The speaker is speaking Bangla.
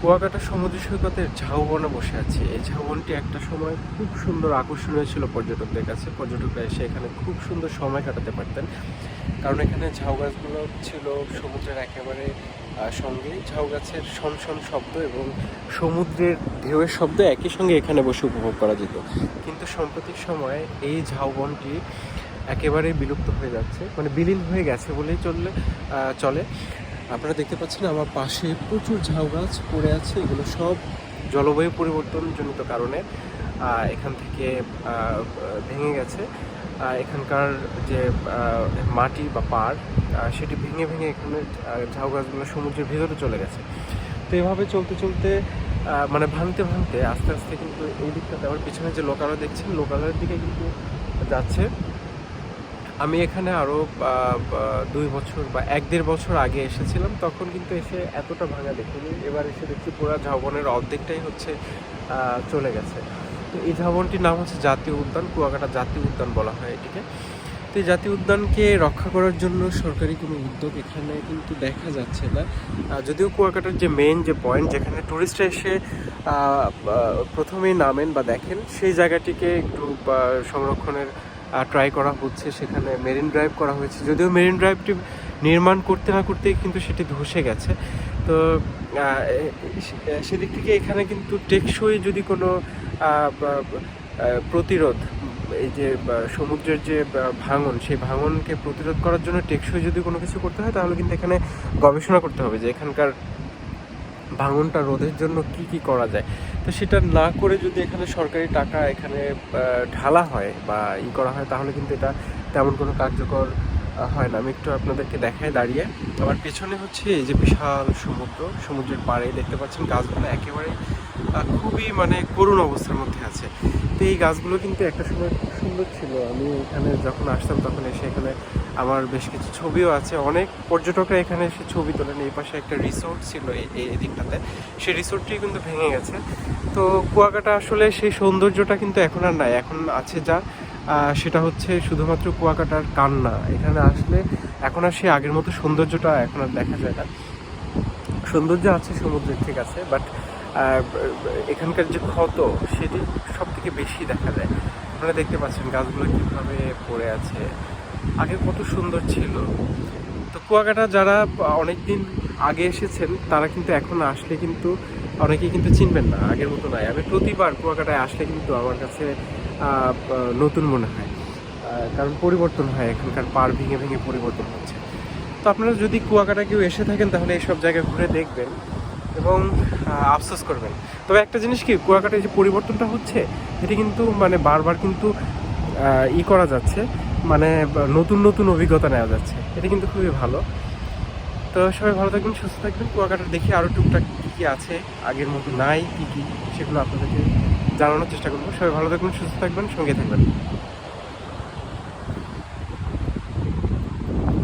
কুয়াকাটা সমুদ্র সৈকতের ঝাউবনে বসে আছি। এই ঝাউবনটি একটা সময় খুব সুন্দর আকর্ষণীয় ছিল পর্যটকদের কাছে। পর্যটকরা এসে এখানে খুব সুন্দর সময় কাটাতে পারতেন। কারণ এখানে ঝাউ গাছগুলো ছিল সমুদ্রের একেবারে সঙ্গে ঝাউ গাছের শন শন শব্দ এবং সমুদ্রের ঢেউয়ের শব্দ একই সঙ্গে এখানে বসে উপভোগ করা যেত। কিন্তু সাম্প্রতিক সময়ে এই ঝাউবনটি একেবারে বিলুপ্ত হয়ে যাচ্ছে মানে বিলীন হয়ে গেছে বলেই চললে চলে। আপনারা দেখতে পাচ্ছেন আমার পাশে প্রচুর ঝাউ গাছ পড়ে আছে, এগুলো সব জলবায়ু পরিবর্তনজনিত কারণে এখান থেকে ভেঙে গেছে। এখানকার যে মাটি বা পাড় সেটি ভেঙে ভেঙে এখানে ঝাউ গাছগুলো সমুদ্রের ভেতরে চলে গেছে। তো এভাবে চলতে চলতে মানে ভাঙতে ভাঙতে আস্তে আস্তে কিন্তু এই দিকটাতে আমার পিছনে যে লোকালয় দেখছেন, লোকালয়ের দিকে কিন্তু যাচ্ছে। আমি এখানে আরও দুই বছর বা এক দেড় বছর আগে এসেছিলাম, তখন কিন্তু এসে এতটা ভাঙা দেখিনি। এবার এসে দেখছি পুরো ঝাউবনের অর্ধেকটাই হচ্ছে চলে গেছে। তো এই ঝাউবনটির নাম হচ্ছে জাতীয় উদ্যান, কুয়াকাটা জাতীয় উদ্যান বলা হয় এটিকে। তো এই জাতীয় উদ্যানকে রক্ষা করার জন্য সরকারি কোনো উদ্যোগ এখানে কিন্তু দেখা যাচ্ছে না। যদিও কুয়াকাটার যে মেন যে পয়েন্ট যেখানে টুরিস্টরা এসে প্রথমেই নামেন বা দেখেন, সেই জায়গাটিকে একটু সংরক্ষণের ট্রাই করা হচ্ছে, সেখানে মেরিন ড্রাইভ করা হয়েছে। যদিও মেরিন ড্রাইভটি নির্মাণ করতে না করতেই কিন্তু সেটি ধসে গেছে। তো সেদিক থেকে এখানে কিন্তু টেকসই যদি কোনো প্রতিরোধ, এই যে সমুদ্রের যে ভাঙন, সেই ভাঙনকে প্রতিরোধ করার জন্য টেকসই যদি কোনো কিছু করতে হয়, তাহলে কিন্তু এখানে গবেষণা করতে হবে যে এখানকার ভাঙনটা রোধের জন্য কি কি করা যায়? তো সেটা না করে যদি এখানে সরকারি টাকা এখানে ঢালা হয় বা ই করা হয়, তাহলে কিন্তু এটা তেমন কোনো কার্যকর হয় না। আমি একটু আপনাদেরকে দেখায় দাঁড়িয়ে। আমার পেছনে হচ্ছে এই যে বিশাল সমুদ্র, সমুদ্রের পাড়ে দেখতে পাচ্ছেন গাছগুলো একেবারে খুবই মানে করুণ অবস্থার মধ্যে আছে। তো এই গাছগুলো কিন্তু একটা সময় খুব সুন্দর ছিল। আমি এখানে যখন আসতাম তখন এসে এখানে আমার বেশ কিছু ছবিও আছে। অনেক পর্যটকরা এখানে এসে ছবি তোলেন। এই পাশে একটা রিসোর্ট ছিল এই দিকটাতে সেই রিসোর্টটি কিন্তু ভেঙে গেছে। তো কুয়াকাটা আসলে সেই সৌন্দর্যটা কিন্তু এখন আর নাই। এখন আছে যা সেটা হচ্ছে শুধুমাত্র কুয়াকাটার কান্না। এখানে আসলে এখন আর সেই আগের মতো সৌন্দর্যটা এখন আর দেখা যায় না। সৌন্দর্য আছে সমুদ্রের ঠিক আছে, বাট এখানকার যে ক্ষত, সেটি সব থেকে বেশি দেখা যায় আপনারা দেখতে পাচ্ছেন গাছগুলো কীভাবে পড়ে আছে। আগে কত সুন্দর ছিল। তো কুয়াকাটা যারা অনেক দিন আগে এসেছেন, তারা কিন্তু এখন আসলে কিন্তু অনেকেই কিন্তু চিনবেন না, আগের মতো নয়। আমি প্রতিবার কুয়াকাটায় আসলে কিন্তু আমার কাছে নতুন মনে হয়। কারণ পরিবর্তন হয়, এখানকার পার ভেঙে ভেঙে পরিবর্তন হচ্ছে। তো আপনারা যদি কুয়াকাটা কেউ এসে থাকেন, তাহলে এইসব জায়গা ঘুরে দেখবেন। এবং আফসোস করবেন। তবে একটা জিনিস কি, কুয়াকাটায় যে পরিবর্তনটা হচ্ছে, এটি কিন্তু মানে বারবার কিন্তু ই করা যাচ্ছে মানে নতুন নতুন অভিজ্ঞতা নেওয়া যাচ্ছে। এটা কিন্তু খুবই ভালো। তো সবাই ভালো থাকবেন, সুস্থ থাকবেন। কুয়াকাটা দেখি আরও টুকটাক কী কী আছে, আগের মতো নাই, কী কী, সেগুলো আপনাদেরকে জানানোর চেষ্টা করব। সবাই ভালো থাকবেন, সুস্থ থাকবেন, সঙ্গে থাকবেন।